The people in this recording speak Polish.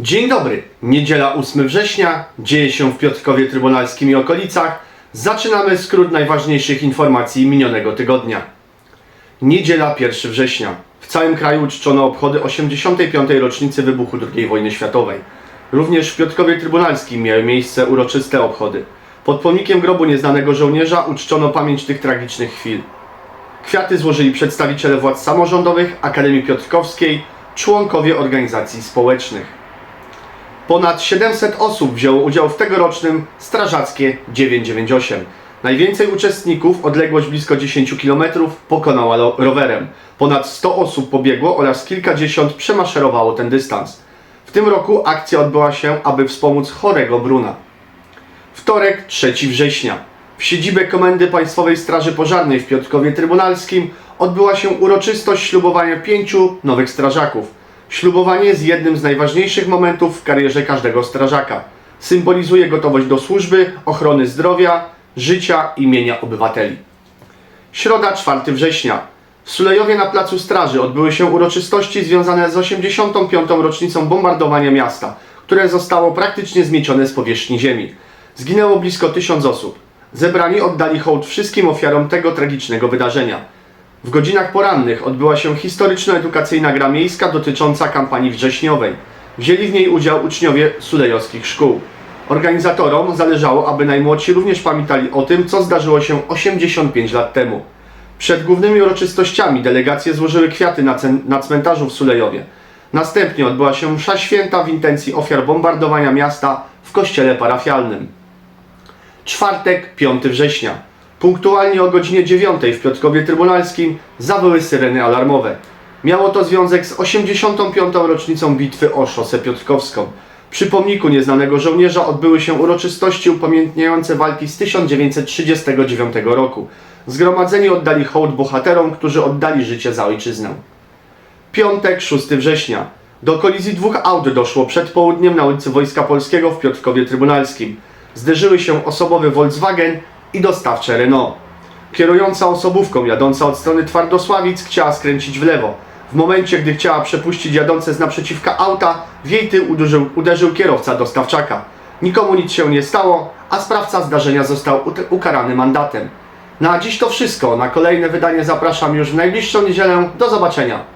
Dzień dobry. Niedziela 8 września. Dzieje się w Piotrkowie Trybunalskim i okolicach. Zaczynamy skrót najważniejszych informacji minionego tygodnia. Niedziela 1 września. W całym kraju uczczono obchody 85. rocznicy wybuchu II wojny światowej. Również w Piotrkowie Trybunalskim miały miejsce uroczyste obchody. Pod pomnikiem grobu nieznanego żołnierza uczczono pamięć tych tragicznych chwil. Kwiaty złożyli przedstawiciele władz samorządowych, Akademii Piotrkowskiej, członkowie organizacji społecznych. Ponad 700 osób wzięło udział w tegorocznym Strażackie 998. Najwięcej uczestników, odległość blisko 10 km, pokonała rowerem. Ponad 100 osób pobiegło oraz kilkadziesiąt przemaszerowało ten dystans. W tym roku akcja odbyła się, aby wspomóc chorego Bruna. Wtorek, 3 września. W siedzibie Komendy Państwowej Straży Pożarnej w Piotrkowie Trybunalskim odbyła się uroczystość ślubowania pięciu nowych strażaków. Ślubowanie jest jednym z najważniejszych momentów w karierze każdego strażaka. Symbolizuje gotowość do służby, ochrony zdrowia, życia i mienia obywateli. Środa 4 września. W Sulejowie na Placu Straży odbyły się uroczystości związane z 85. rocznicą bombardowania miasta, które zostało praktycznie zmiecione z powierzchni ziemi. Zginęło blisko tysiąc osób. Zebrani oddali hołd wszystkim ofiarom tego tragicznego wydarzenia. W godzinach porannych odbyła się historyczno-edukacyjna gra miejska dotycząca kampanii wrześniowej. Wzięli w niej udział uczniowie sulejowskich szkół. Organizatorom zależało, aby najmłodsi również pamiętali o tym, co zdarzyło się 85 lat temu. Przed głównymi uroczystościami delegacje złożyły kwiaty na, na cmentarzu w Sulejowie. Następnie odbyła się msza święta w intencji ofiar bombardowania miasta w kościele parafialnym. Czwartek, 5 września. Punktualnie o godzinie 9 w Piotrkowie Trybunalskim zawyły syreny alarmowe. Miało to związek z 85. rocznicą bitwy o szosę piotrkowską. Przy pomniku nieznanego żołnierza odbyły się uroczystości upamiętniające walki z 1939 roku. Zgromadzeni oddali hołd bohaterom, którzy oddali życie za ojczyznę. Piątek, 6 września. Do kolizji dwóch aut doszło przed południem na ulicy Wojska Polskiego w Piotrkowie Trybunalskim. Zderzyły się osobowy Volkswagen i dostawcze Renault. Kierująca osobówką jadąca od strony Twardosławic chciała skręcić w lewo. W momencie, gdy chciała przepuścić jadące z naprzeciwka auta, w jej tył uderzył, uderzył kierowca dostawczaka. Nikomu nic się nie stało, a sprawca zdarzenia został ukarany mandatem. Na dziś to wszystko. Na kolejne wydanie zapraszam już w najbliższą niedzielę. Do zobaczenia.